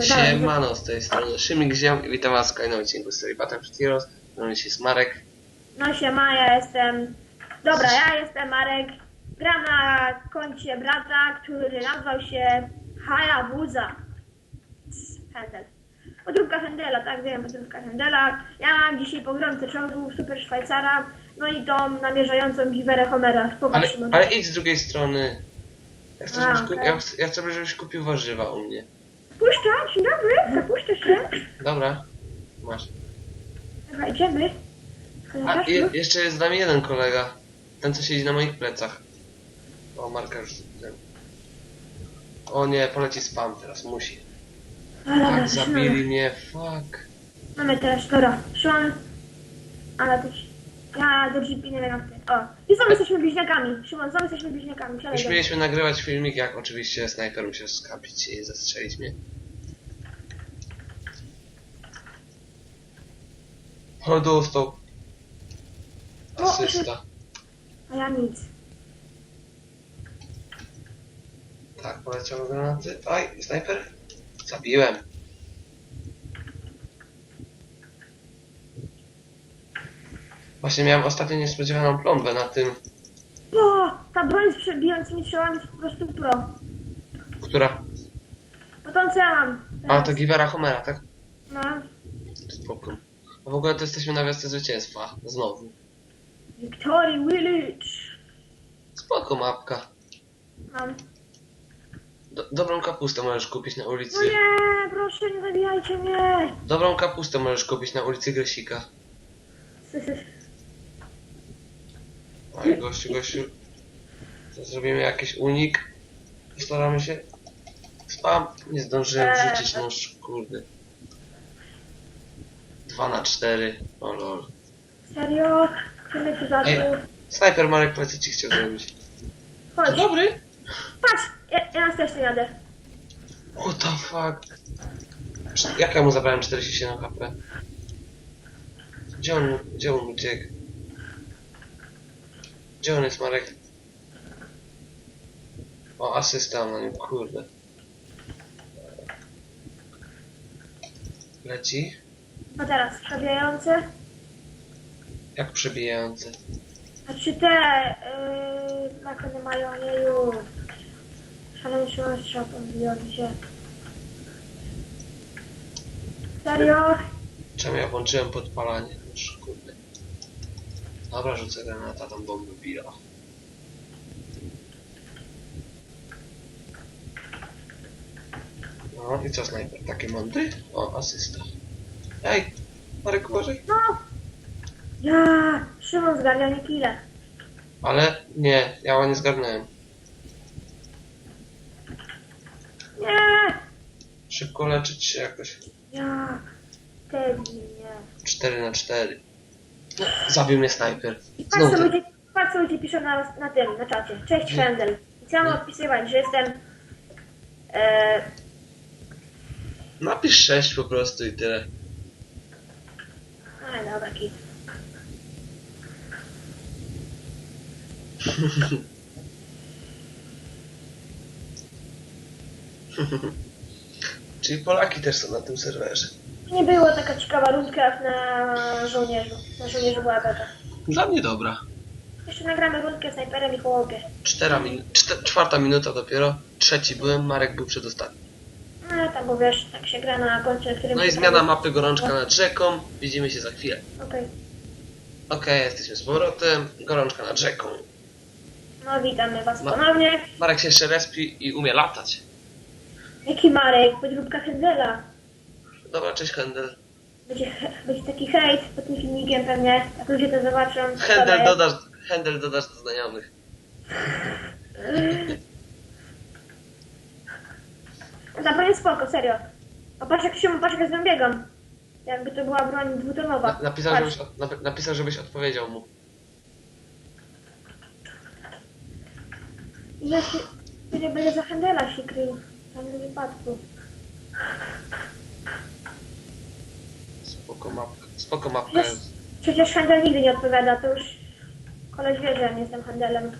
Siemano, z tej strony Szymik Ziem i witam was w kolejnym odcinku z serii Battlefield Heroes. Na mnie jest Marek. No siema, ja jestem... Dobra, ja jestem Marek. Gram na koncie brata, który nazywał się Hayabusa. Handel. Podróbka Handela, tak wiem, podróbka Handela. Ja mam dzisiaj pogromcę czołgów, super Szwajcara, no i tą namierzającą giwerę Homera. Ale, ale idź z drugiej strony. Ja chcę, A, żebyś, ku- okej. ja, chcę, ja chcę, żebyś kupił warzywa u mnie. Puszczam, dzień dobry, zapuszczę się. Dobra, masz. Dobra, idziemy. A je, jeszcze jest z nami jeden kolega. Ten, co siedzi na moich plecach. O, Marka już... ten. O nie, poleci spam teraz, musi. Dobra, Tak, zabili mnie, fuck. Mamy teraz, dobra, Szymon, ale też, ja do GP nie wiem jak ty. O, i znowu jesteśmy bliźniakami, Szymon, znowu jesteśmy bliźniakami, siadaj Już do- mieliśmy nagrywać filmik, jak oczywiście snajper musiał skapić i zastrzelić mnie. O, dostał. Asysta. A ja nic. Tak, poleciały granaty. Aj, snajper. Zabiłem. Właśnie miałem ostatnio niespodziewaną plombę na tym, O, ta broń z przebijającymi strzałami jest po prostu pro. która... No to co ja mam? A, to Givera Homera, tak? No, Spoko. A w ogóle to jesteśmy na wiosce zwycięstwa. Znowu. Victory Village. Spoko mapka. Mam. Do, dobrą kapustę możesz kupić na No ulicy. nie, proszę, nie zabijajcie mnie. Dobrą kapustę możesz kupić na ulicy Gresika. Oj, gościu, gościu. To zrobimy jakiś unik. Postaramy się. Spam. Nie zdążyłem Eee. wrzucić nóż, kurde. 2 na 4. O lol. Serio? Kto mnie tu zaczął? Ej. Snajper Marek plecy ci chciał zrobić. Chodź, Dobry. patrz, ja, ja na też jadę. What the fuck? Cz- Jak ja mu zabrałem 47 HP? Gdzie on, gdzie on uciekł? Gdzie on jest, Marek? O, asysta na nim, kurde. Leci? A teraz, przebijające. Jak przebijające. Znaczy te, yy, jak one mają, jeju. Szaleńszy ostrza podbiją się. Serio? Czemu ja włączyłem podpalanie? Już, kurde. Dobra, rzucę granata, tam bomby bija. No i co snajper? Taki mądry? O, asysta. Ej! Marek, uważaj. No! Ja! Szymon zgarnia nie kile. Ale nie, ja nie zgarnąłem. Nie! Szybko leczyć się jakoś. Ja! Teddy, nie. 4 na 4 no, Zabił mnie snajper. Patrz co Znowu. ludzie, patrz co ludzie piszą na, na tym, na czacie. Cześć Fendel. Co ja mam odpisywać, że jestem... E, Napisz 6 po prostu i tyle. ale dobra, kit. Czyli Polaki też są na tym serwerze. Nie było taka ciekawa rundka jak na żołnierzu. Na żołnierzu była taka. Dla mnie dobra. Jeszcze nagramy rundkę snajperem i. Cztera min czte czwarta minuta dopiero. Trzeci byłem, Marek był przedostatni. No tam bo wiesz, tak się gra na koncie, którym... No i zmiana mapy gorączka nad rzeką. Widzimy się za chwilę. Okej. Okej, jesteśmy z powrotem. Gorączka nad rzeką. No witamy was Ma- ponownie. Marek się jeszcze respi i umie latać. Jaki Marek? Podróbka Hendela. Dobra, cześć Hendel. Będzie, będzie taki hejt pod tym filmikiem pewnie, jak ludzie to zobaczą. Hendel Dobra, dodasz, Hendel dodasz do znajomych. Jest spoko, serio. A patrz jak się, patrz jak z nią biegam. Jakby to była broń dwutonowa. Na, napisał, Patrz. żebyś, nap- napisał, żebyś odpowiedział mu. Ja się, nie będę za Hendela się krył. W wypadku. Spoko mapka. Spoko mapka Przecież, Hendel nigdy nie odpowiada, to już koleś wie, że nie jestem Hendelem.